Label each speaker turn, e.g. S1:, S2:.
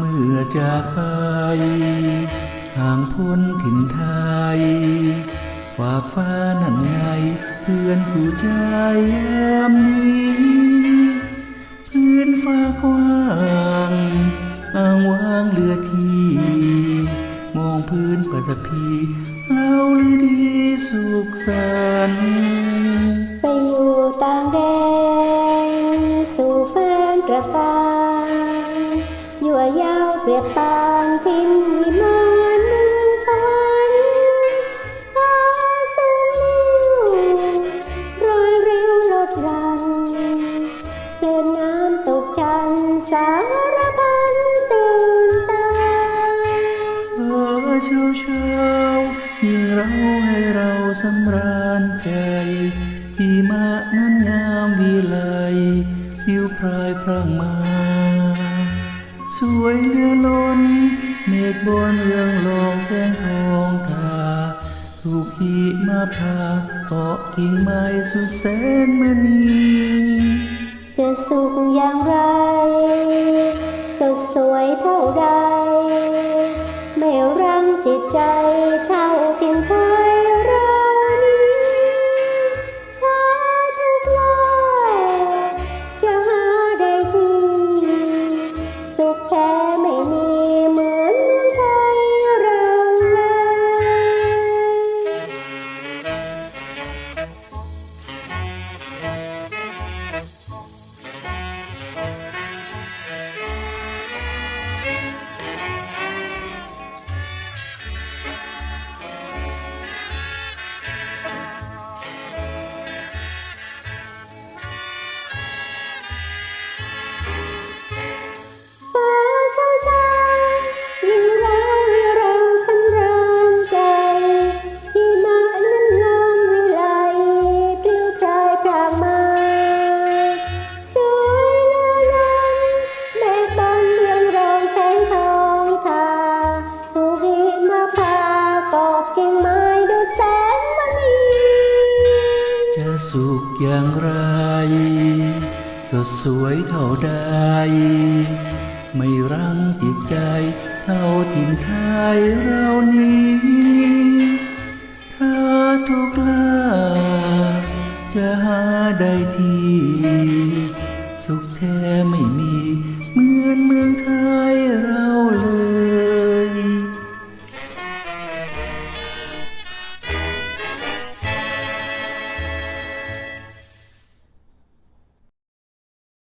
S1: มื่อจากไปห่างพ้นถิ่นไทยฝากฟ้านั่นไงเพื่อนผู้ใจยามนี้ พื้นฟ้ากว้างอ้างว้างเหลือที่มองพื้นปฐพีเล่าหรือดีสุขสันต์
S2: ไปอยู่ต่างแดนสู่แฟนตระการ วยาวเปรียบปานทิมวิมานเมืองฝันฟ้าสูงลิ้วโรยริ้วลดรันเดินน้ำตกจันทร์สารพันตื่นตา
S1: เออเช้าเช้ายิ่งเราให้เราสำราญใจหิมะนั้นงามวิไลผิวพรายพรางมา สวยเหลือล้น เมฆบนเรื่องรองแสงทองทาถูกหิมาพาเกาะกิ่งไม้สุดแสนมณี
S2: จะสุขอย่างไรสดสวยเท่าใดไม่รังจิตใจเท่าทิ้งไทยเรา สุขอย่างไร สดส
S1: วยเท่าใด ไม่รังจิตใจเท่าถิ่นไทยเรานี้ถ้าทุกลาจะหาได้ที่ สุขแท้ไม่มี เหมือนเมืองไทยเรา